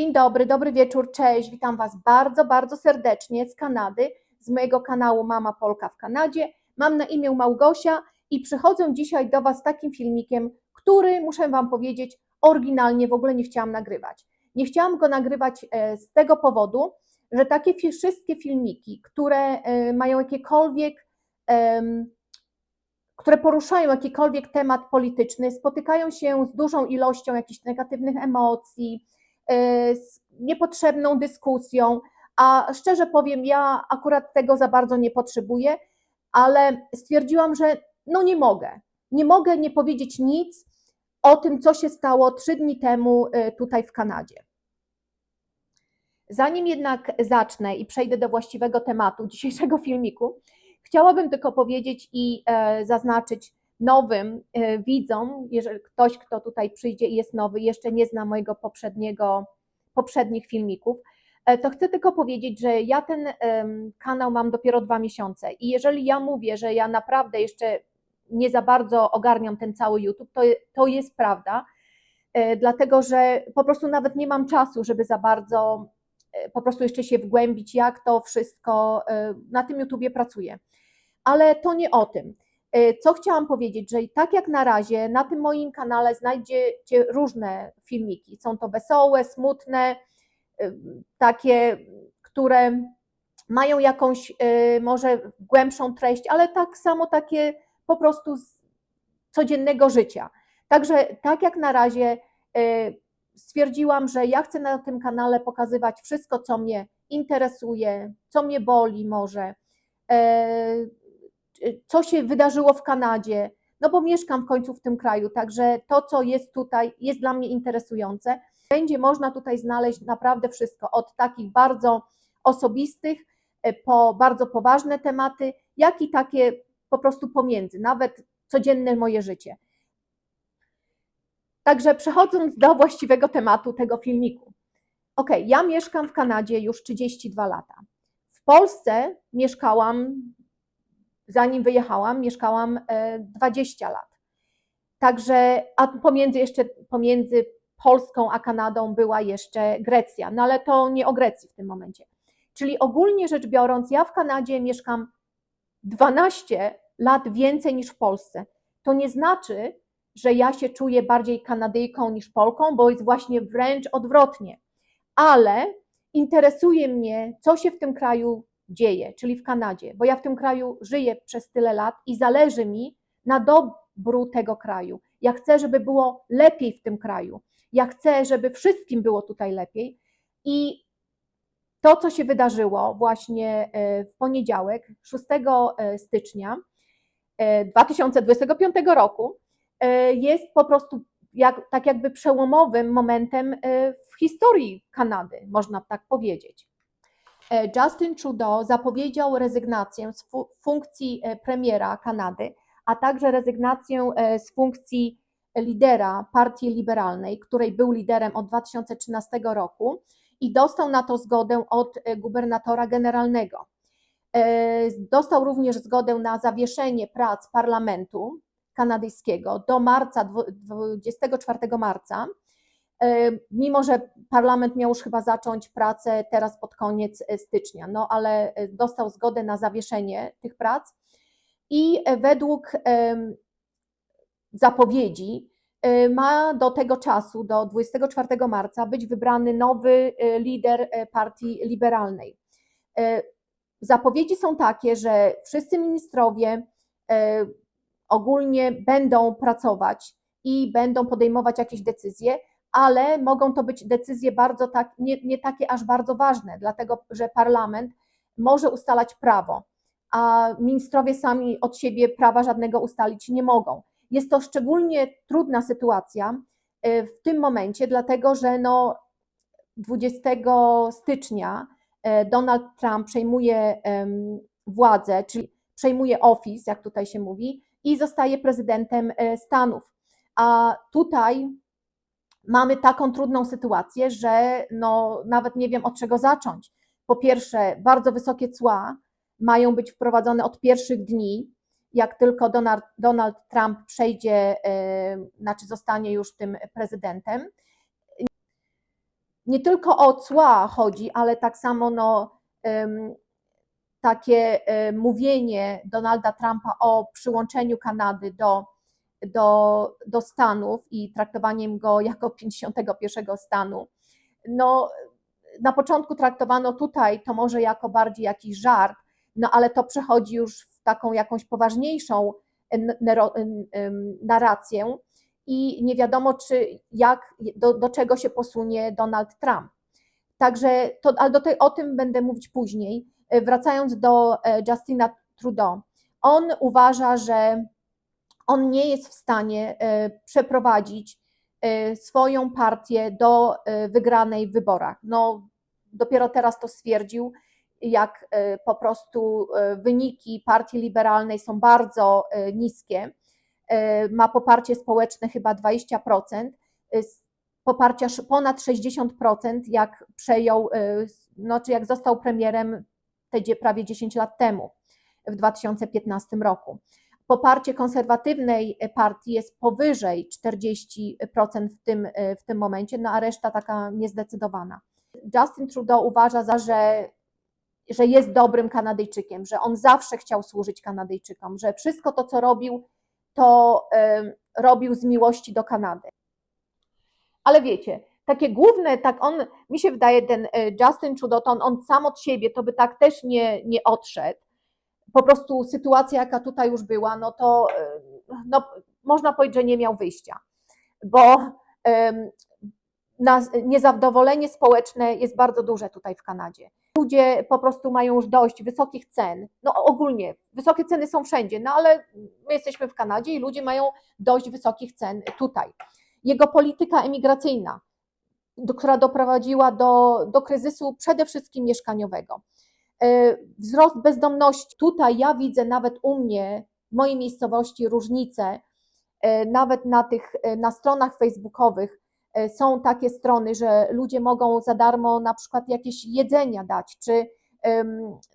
Dzień dobry, dobry wieczór, cześć. Witam Was bardzo, bardzo serdecznie z Kanady, z mojego kanału Mama Polka w Kanadzie. Mam na imię Małgosia i przychodzę dzisiaj do Was z takim filmikiem, który, muszę Wam powiedzieć, oryginalnie w ogóle nie chciałam nagrywać. Nie chciałam go nagrywać e, z tego powodu, że takie wszystkie filmiki, które e, mają jakiekolwiek, które poruszają jakikolwiek temat polityczny, spotykają się z dużą ilością jakichś negatywnych emocji, niepotrzebną dyskusją, a szczerze powiem, ja akurat tego za bardzo nie potrzebuję, ale stwierdziłam, że no nie mogę. Nie mogę nie powiedzieć nic o tym, co się stało trzy dni temu e, tutaj w Kanadzie. Zanim jednak zacznę i przejdę do właściwego tematu dzisiejszego filmiku, chciałabym tylko powiedzieć i e, zaznaczyć nowym e, widzom, jeżeli ktoś, kto tutaj przyjdzie i jest nowy, jeszcze nie zna mojego poprzedniego, poprzednich filmików, e, to chcę tylko powiedzieć, że ja ten kanał mam dopiero dwa miesiące i jeżeli ja mówię, że ja naprawdę jeszcze nie za bardzo ogarniam ten cały YouTube, to, to jest prawda, e, dlatego że po prostu nawet nie mam czasu, żeby za bardzo po prostu jeszcze się wgłębić, jak to wszystko na tym YouTubie pracuje. Ale to nie o tym. E, Co chciałam powiedzieć, że tak jak na razie na tym moim kanale znajdziecie różne filmiki. Są to wesołe, smutne, e, takie, które mają jakąś e, może głębszą treść, ale tak samo takie po prostu z codziennego życia. Także tak jak na razie stwierdziłam, że ja chcę na tym kanale pokazywać wszystko, co mnie interesuje, co mnie boli może, co się wydarzyło w Kanadzie, no bo mieszkam w końcu w tym kraju, także to, co jest tutaj, jest dla mnie interesujące. Będzie można tutaj znaleźć naprawdę wszystko, od takich bardzo osobistych, e, po bardzo poważne tematy, jak i takie po prostu pomiędzy, nawet codzienne moje życie. Także przechodząc do właściwego tematu tego filmiku. Ok, ja mieszkam w Kanadzie już 32 lata. W Polsce mieszkałam, zanim wyjechałam, mieszkałam e, 20 lat. Także, a pomiędzy jeszcze, pomiędzy Polską a Kanadą była jeszcze Grecja, no ale to nie o Grecji w tym momencie. Czyli ogólnie rzecz biorąc, ja w Kanadzie mieszkam 12 lat więcej niż w Polsce. To nie znaczy, że ja się czuję bardziej Kanadyjką niż Polką, bo jest właśnie wręcz odwrotnie. Ale interesuje mnie, co się w tym kraju dzieje, czyli w Kanadzie, bo ja w tym kraju żyję przez tyle lat i zależy mi na dobru tego kraju. Ja chcę, żeby było lepiej w tym kraju. Ja chcę, żeby wszystkim było tutaj lepiej. I to, co się wydarzyło właśnie e, w poniedziałek, 6 e, stycznia e, 2025 roku, e, jest po prostu jak, tak jakby przełomowym momentem w historii Kanady, można tak powiedzieć. E, Justin Trudeau zapowiedział rezygnację z fu- funkcji e, premiera Kanady, a także rezygnację e, z funkcji lidera Partii Liberalnej, której był liderem od 2013 roku i dostał na to zgodę od gubernatora generalnego. Dostał również zgodę na zawieszenie prac parlamentu kanadyjskiego do marca, dwu- 24 marca, mimo że parlament miał już chyba zacząć pracę teraz pod koniec e, stycznia, no ale e, dostał zgodę na zawieszenie tych prac i e, według zapowiedzi e, ma do tego czasu, do 24 marca, być wybrany nowy e, lider e, partii liberalnej. E, Zapowiedzi są takie, że wszyscy ministrowie e, ogólnie będą pracować i będą podejmować jakieś decyzje, ale mogą to być decyzje bardzo tak, nie, nie takie aż bardzo ważne, dlatego że parlament może ustalać prawo, a ministrowie sami od siebie prawa żadnego ustalić nie mogą. Jest to szczególnie trudna sytuacja e, w tym momencie, dlatego że no 20 stycznia e, Donald Trump przejmuje władzę, czyli przejmuje office, jak tutaj się mówi, i zostaje prezydentem e, Stanów. A tutaj mamy taką trudną sytuację, że no, nawet nie wiem od czego zacząć. Po pierwsze, bardzo wysokie cła mają być wprowadzone od pierwszych dni, jak tylko Donald, Donald Trump przejdzie, e, znaczy zostanie już tym prezydentem. nie tylko o cła chodzi, ale tak samo no, takie e, mówienie Donalda Trumpa o przyłączeniu Kanady do, do, do Stanów i traktowaniem go jako 51 stanu. No, na początku traktowano tutaj to może jako bardziej jakiś żart, no ale to przechodzi już w taką jakąś poważniejszą narrację i nie wiadomo, czy jak, do, do czego się posunie Donald Trump. Także, to, ale do tej, o tym będę mówić później. E, Wracając do e, Justina Trudeau, on uważa, że on nie jest w stanie e, przeprowadzić e, swoją partię do e, wygranej w wyborach. No, dopiero teraz to stwierdził, jak po prostu wyniki partii liberalnej są bardzo niskie. Ma poparcie społeczne chyba 20%, e, s- poparcia ponad 60%, jak przejął, no, czy jak został premierem te prawie 10 lat temu, w 2015 roku. Poparcie konserwatywnej partii jest powyżej 40% w tym, e, w tym momencie, no a reszta taka niezdecydowana. Justin Trudeau uważa, za, że, że jest dobrym Kanadyjczykiem, że on zawsze chciał służyć Kanadyjczykom, że wszystko to, co robił, to em, robił z miłości do Kanady. Ale wiecie, takie główne, tak on, mi się wydaje, ten e, Justin Trudeau, on, on sam od siebie, to by tak też nie, nie odszedł. Po prostu sytuacja, jaka tutaj już była, no to e, no, można powiedzieć, że nie miał wyjścia, bo na, niezadowolenie społeczne jest bardzo duże tutaj w Kanadzie. Ludzie po prostu mają już dość wysokich cen. No ogólnie, wysokie ceny są wszędzie, no ale my jesteśmy w Kanadzie i ludzie mają dość wysokich cen tutaj. Jego polityka emigracyjna, do, która doprowadziła do, do kryzysu przede wszystkim mieszkaniowego. E, Wzrost bezdomności. Tutaj ja widzę nawet u mnie, w mojej miejscowości, różnice. E, Nawet na tych e, na stronach facebookowych są takie strony, że ludzie mogą za darmo na przykład jakieś jedzenia dać, czy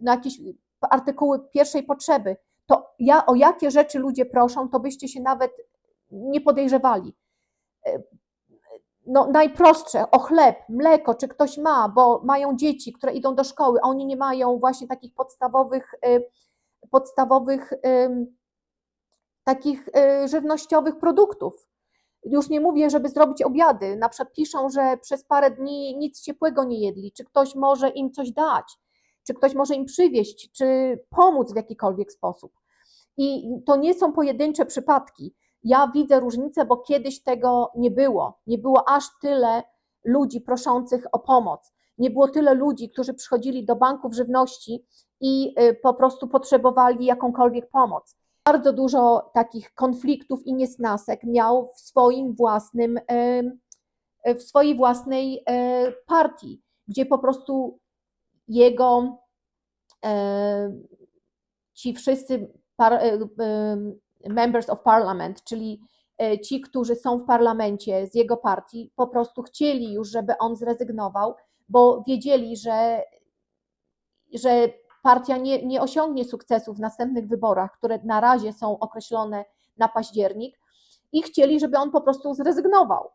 no jakieś artykuły pierwszej potrzeby. To ja, o jakie rzeczy ludzie proszą, to byście się nawet nie podejrzewali. No, najprostsze, o chleb, mleko, czy ktoś ma, bo mają dzieci, które idą do szkoły, a oni nie mają właśnie takich podstawowych, e, podstawowych em, takich e, żywnościowych produktów. Już nie mówię, żeby zrobić obiady. Na przykład piszą, że przez parę dni nic ciepłego nie jedli. Czy ktoś może im coś dać? Czy ktoś może im przywieźć? Czy pomóc w jakikolwiek sposób? I to nie są pojedyncze przypadki. Ja widzę różnicę, bo kiedyś tego nie było. Nie było aż tyle ludzi proszących o pomoc. Nie było tyle ludzi, którzy przychodzili do banków żywności i y, po prostu potrzebowali jakąkolwiek pomoc bardzo dużo takich konfliktów i niesnasek miał w swoim własnym, w swojej własnej e, partii, gdzie po prostu jego e, ci wszyscy e, members of parliament, czyli e, ci, którzy są w parlamencie z jego partii, po prostu chcieli już, żeby on zrezygnował, bo wiedzieli, że, że partia nie, nie osiągnie sukcesu w następnych wyborach, które na razie są określone na październik, i chcieli, żeby on po prostu zrezygnował.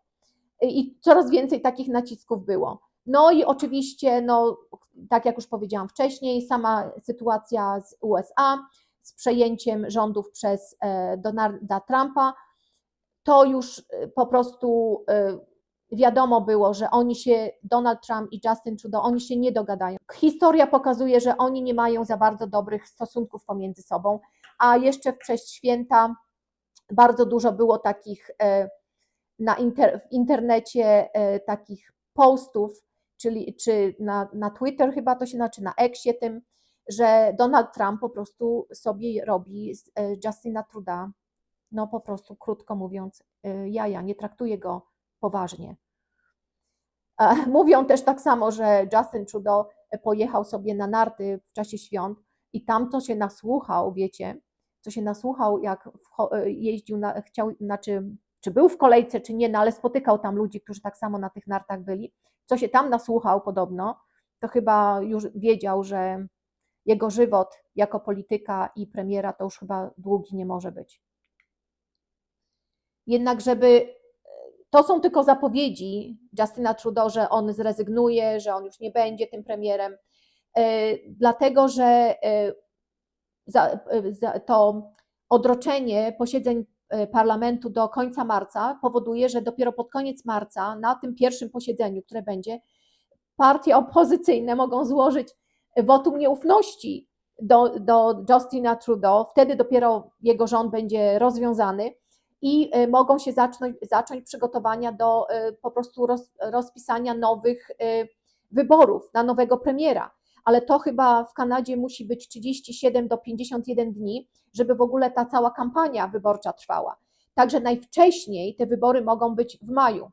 I coraz więcej takich nacisków było. No i oczywiście, no, tak jak już powiedziałam wcześniej, sama sytuacja z USA, z przejęciem rządów przez e, Donalda Trumpa, to już e, po prostu e, wiadomo było, że oni się, Donald Trump i Justin Trudeau, oni się nie dogadają. Historia pokazuje, że oni nie mają za bardzo dobrych stosunków pomiędzy sobą, a jeszcze przez święta bardzo dużo było takich na inter, w internecie takich postów, czyli czy na, na Twitter chyba to się znaczy, na Xie tym, że Donald Trump po prostu sobie robi z e, Justina Trudeau, no po prostu krótko mówiąc, e, jaja, nie traktuje go poważnie. Mówią też tak samo, że Justin Trudeau pojechał sobie na narty w czasie świąt i tam to się nasłuchał, wiecie, co się nasłuchał, jak e, jeździł, na, chciał, znaczy, czy był w kolejce, czy nie, no ale spotykał tam ludzi, którzy tak samo na tych nartach byli, co się tam nasłuchał podobno, to chyba już wiedział, że jego żywot jako polityka i premiera to już chyba długi nie może być. Jednak, żeby to są tylko zapowiedzi Justina Trudeau, że on zrezygnuje, że on już nie będzie tym premierem, e, dlatego że e, to odroczenie posiedzeń e, parlamentu do końca marca powoduje, że dopiero pod koniec marca, na tym pierwszym posiedzeniu, które będzie, partie opozycyjne mogą złożyć wotum nieufności do, do Justina Trudeau. Wtedy dopiero jego rząd będzie rozwiązany i e, mogą się zacząć, zacząć przygotowania do e, po prostu roz, rozpisania nowych wyborów na nowego premiera ale to chyba w Kanadzie musi być 37 do 51 dni, żeby w ogóle ta cała kampania wyborcza trwała. Także najwcześniej te wybory mogą być w maju.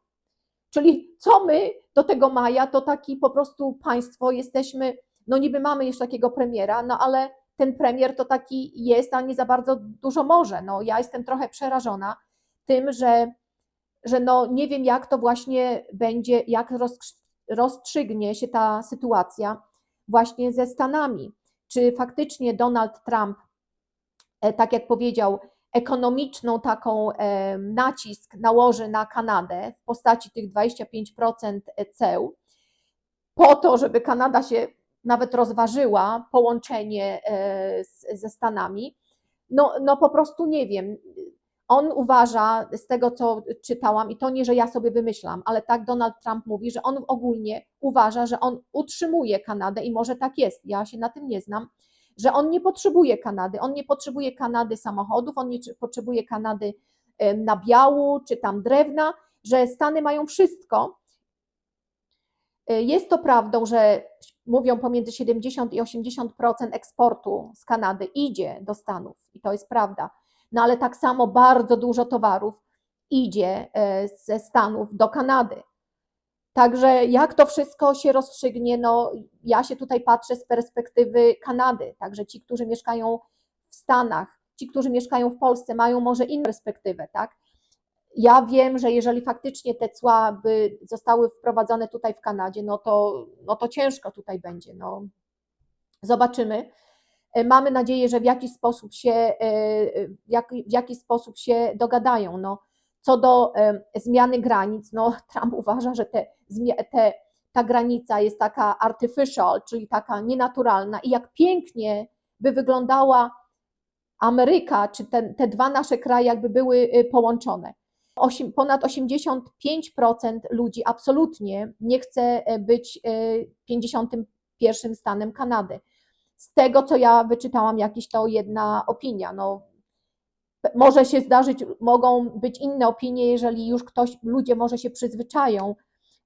Czyli co my do tego maja, to taki po prostu państwo jesteśmy, no niby mamy jeszcze takiego premiera, no ale ten premier to taki jest, a nie za bardzo dużo może. No ja jestem trochę przerażona tym, że, że no nie wiem jak to właśnie będzie, jak rozstrzygnie się ta sytuacja właśnie ze Stanami. Czy faktycznie Donald Trump, e, tak jak powiedział, ekonomiczną taką e, nacisk nałoży na Kanadę w postaci tych 25% ceł, po to, żeby Kanada się nawet rozważyła połączenie e, ze Stanami, no, no po prostu nie wiem. On uważa, z tego co czytałam, i to nie, że ja sobie wymyślam, ale tak Donald Trump mówi, że on ogólnie uważa, że on utrzymuje Kanadę i może tak jest, ja się na tym nie znam, że on nie potrzebuje Kanady, on nie potrzebuje Kanady samochodów, on nie potrzebuje Kanady nabiału czy tam drewna, że Stany mają wszystko. E, jest to prawdą, że mówią pomiędzy 70 i 80% eksportu z Kanady idzie do Stanów i to jest prawda no ale tak samo bardzo dużo towarów idzie e, ze Stanów do Kanady. Także jak to wszystko się rozstrzygnie, no ja się tutaj patrzę z perspektywy Kanady. Także ci, którzy mieszkają w Stanach, ci, którzy mieszkają w Polsce, mają może inną perspektywę, tak? Ja wiem, że jeżeli faktycznie te cła by zostały wprowadzone tutaj w Kanadzie, no to, no to ciężko tutaj będzie. No. Zobaczymy. E, mamy nadzieję, że w jakiś sposób się, e, w jaki, w jakiś sposób się dogadają. No, co do e, zmiany granic, no, Trump uważa, że te, te, ta granica jest taka artificial, czyli taka nienaturalna i jak pięknie by wyglądała Ameryka, czy te, te dwa nasze kraje jakby były połączone. Osiem, ponad 85% ludzi absolutnie nie chce być 51 stanem Kanady z tego, co ja wyczytałam, jakiś to jedna opinia. No, może się zdarzyć, mogą być inne opinie, jeżeli już ktoś, ludzie może się przyzwyczają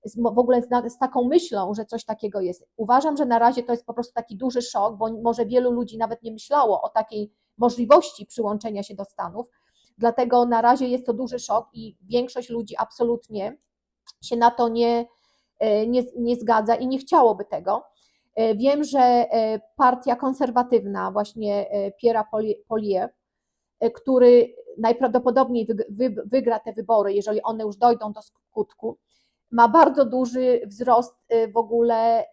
z, w ogóle z, z, taką myślą, że coś takiego jest. Uważam, że na razie to jest po prostu taki duży szok, bo może wielu ludzi nawet nie myślało o takiej możliwości przyłączenia się do Stanów. Dlatego na razie jest to duży szok i większość ludzi absolutnie się na to nie, e, nie, nie zgadza i nie chciałoby tego. E, wiem, że e, partia konserwatywna, właśnie Piera Poliew, który najprawdopodobniej wygra te wybory, jeżeli one już dojdą do skutku, ma bardzo duży wzrost w ogóle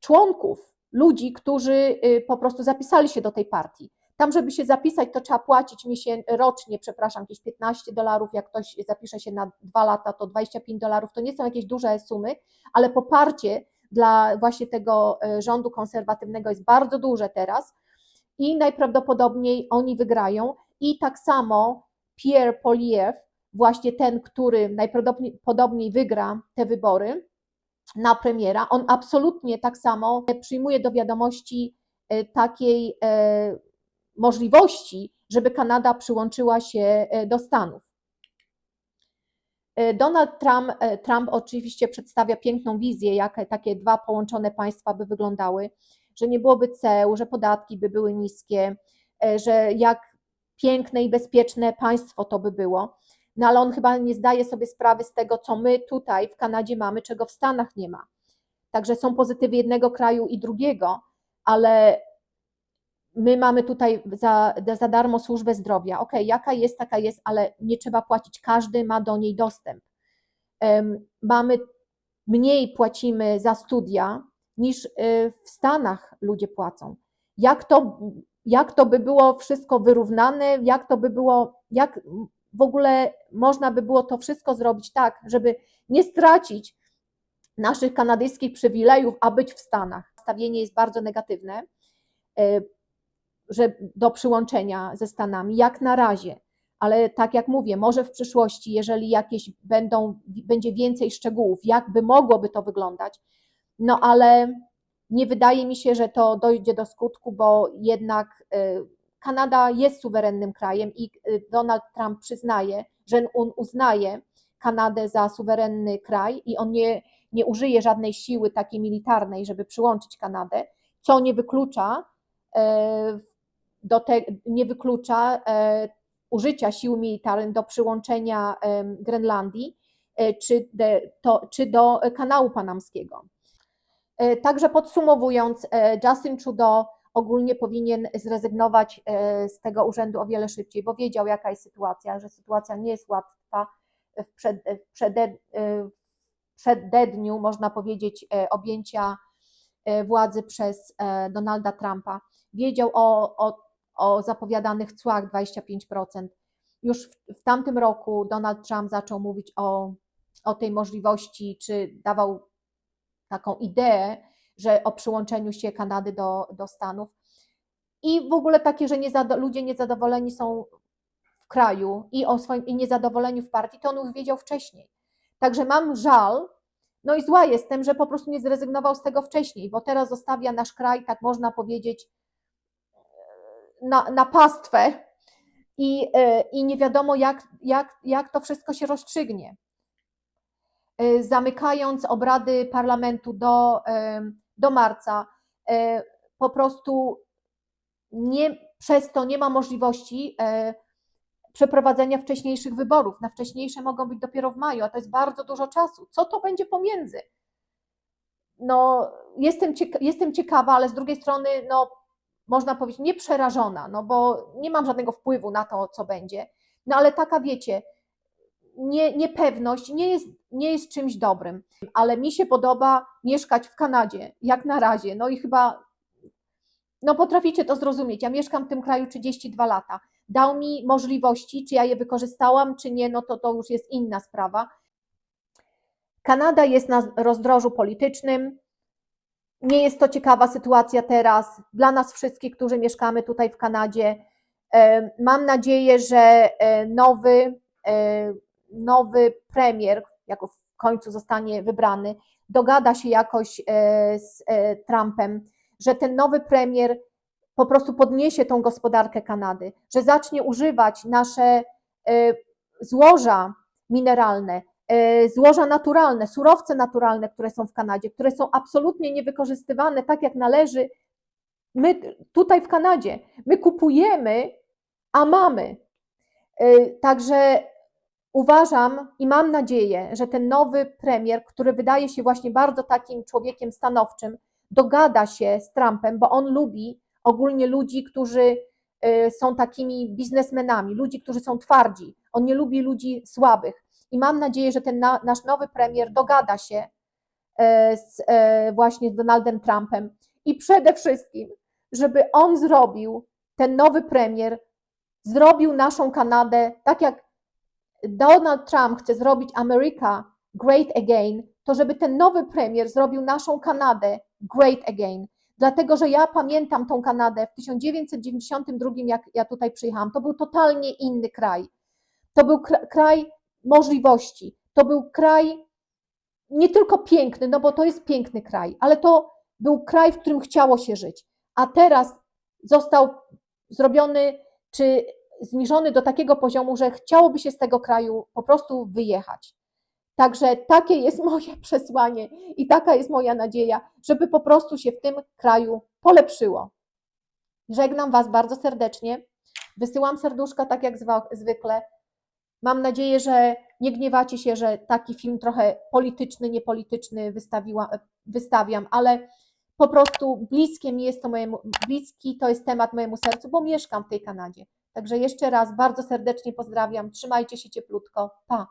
członków, ludzi, którzy po prostu zapisali się do tej partii. Tam, żeby się zapisać, to trzeba płacić mi się rocznie, przepraszam, jakieś 15 dolarów. Jak ktoś zapisze się na dwa lata, to 25 dolarów. To nie są jakieś duże sumy, ale poparcie dla właśnie tego e, rządu konserwatywnego jest bardzo duże teraz i najprawdopodobniej oni wygrają. I tak samo Pierre Poliev, właśnie ten, który najprawdopodobniej wygra te wybory na premiera, on absolutnie tak samo przyjmuje do wiadomości e, takiej e, możliwości, żeby Kanada przyłączyła się do Stanów. E, Donald Trump, e, Trump oczywiście przedstawia piękną wizję, jak takie dwa połączone państwa by wyglądały, że nie byłoby ceł, że podatki by były niskie, e, że jak piękne i bezpieczne państwo to by było. No ale on chyba nie zdaje sobie sprawy z tego, co my tutaj w Kanadzie mamy, czego w Stanach nie ma. Także są pozytywy jednego kraju i drugiego, ale my mamy tutaj za, za darmo służbę zdrowia. Ok, jaka jest, taka jest, ale nie trzeba płacić, każdy ma do niej dostęp. Mamy, mniej płacimy za studia niż y, w Stanach ludzie płacą. Jak to, jak to by było wszystko wyrównane, jak to by było, jak w ogóle można by było to wszystko zrobić tak, żeby nie stracić naszych kanadyjskich przywilejów, a być w Stanach. Stawienie jest bardzo negatywne e, że do przyłączenia ze Stanami, jak na razie. Ale tak jak mówię, może w przyszłości, jeżeli jakieś będą, będzie więcej szczegółów, jak by mogłoby to wyglądać, no ale nie wydaje mi się, że to dojdzie do skutku, bo jednak y, Kanada jest suwerennym krajem i y, Donald Trump przyznaje, że on uznaje Kanadę za suwerenny kraj i on nie, nie użyje żadnej siły takiej militarnej, żeby przyłączyć Kanadę, co nie wyklucza e, do te, nie wyklucza e, użycia sił militarnych do przyłączenia Grenlandii e, czy, de, to, czy do kanału panamskiego. E, Także podsumowując, Justin Trudeau ogólnie powinien zrezygnować z tego urzędu o wiele szybciej, bo wiedział, jaka jest sytuacja, że sytuacja nie jest łatwa. W, przed, w, w przededniu, można powiedzieć, objęcia władzy przez Donalda Trumpa. Wiedział o, o, o zapowiadanych cłach 25%. Już w, w tamtym roku Donald Trump zaczął mówić o, o tej możliwości, czy dawał taką ideę, że o przyłączeniu się Kanady do, do Stanów. I w ogóle takie, że niezado, ludzie niezadowoleni są w kraju i o swoim i niezadowoleni w partii, to on już wiedział wcześniej. Także mam żal, no i zła jestem, że po prostu nie zrezygnował z tego wcześniej, bo teraz zostawia nasz kraj, tak można powiedzieć, na, na pastwę i, e, i nie wiadomo, jak, jak, jak to wszystko się rozstrzygnie. E, Zamykając obrady parlamentu do, e, do marca, po prostu nie, przez to nie ma możliwości przeprowadzenia wcześniejszych wyborów. Na wcześniejsze mogą być dopiero w maju, a to jest bardzo dużo czasu. Co to będzie pomiędzy? No, jestem, cieka- jestem ciekawa, ale z drugiej strony, no, można powiedzieć, nie przerażona, no bo nie mam żadnego wpływu na to, co będzie. No ale taka, wiecie, nie, niepewność nie jest, nie jest czymś dobrym, ale mi się podoba mieszkać w Kanadzie, jak na razie. No i chyba, no potraficie to zrozumieć. Ja mieszkam w tym kraju 32 lata. Dał mi możliwości, czy ja je wykorzystałam, czy nie, no to to już jest inna sprawa. Kanada jest na rozdrożu politycznym. Nie jest to ciekawa sytuacja teraz dla nas wszystkich, którzy mieszkamy tutaj w Kanadzie. Mam nadzieję, że e, nowy, e, nowy premier, jako w końcu zostanie wybrany, dogada się jakoś e, z Trumpem, że ten nowy premier po prostu podniesie tą gospodarkę Kanady, że zacznie używać nasze złoża mineralne, złoża naturalne, surowce naturalne, które są w Kanadzie, które są absolutnie niewykorzystywane tak jak należy. My tutaj w Kanadzie, my kupujemy, a mamy. E, Także uważam i mam nadzieję, że ten nowy premier, który wydaje się właśnie bardzo takim człowiekiem stanowczym, dogada się z Trumpem, bo on lubi ogólnie ludzi, którzy y, są takimi biznesmenami, ludzi, którzy są twardzi. On nie lubi ludzi słabych. I mam nadzieję, że ten na, nasz nowy premier dogada się e, z, e, właśnie z Donaldem Trumpem i przede wszystkim, żeby on zrobił, ten nowy premier, zrobił naszą Kanadę tak jak Donald Trump chce zrobić America great again, to żeby ten nowy premier zrobił naszą Kanadę great again. Dlatego, że ja pamiętam tą Kanadę w 1992, jak ja tutaj przyjechałam, to był totalnie inny kraj. To był kra- kraj możliwości. To był kraj nie tylko piękny, no bo to jest piękny kraj, ale to był kraj, w którym chciało się żyć. A teraz został zrobiony czy zniżony do takiego poziomu, że chciałoby się z tego kraju po prostu wyjechać. Także takie jest moje przesłanie i taka jest moja nadzieja, żeby po prostu się w tym kraju polepszyło. Żegnam Was bardzo serdecznie. Wysyłam serduszka tak jak zwykle. Mam nadzieję, że nie gniewacie się, że taki film trochę polityczny, niepolityczny wystawiam, ale po prostu bliskie mi jest to mojemu, bliski to jest temat mojemu sercu, bo mieszkam w tej Kanadzie. Także jeszcze raz bardzo serdecznie pozdrawiam. Trzymajcie się cieplutko. Pa!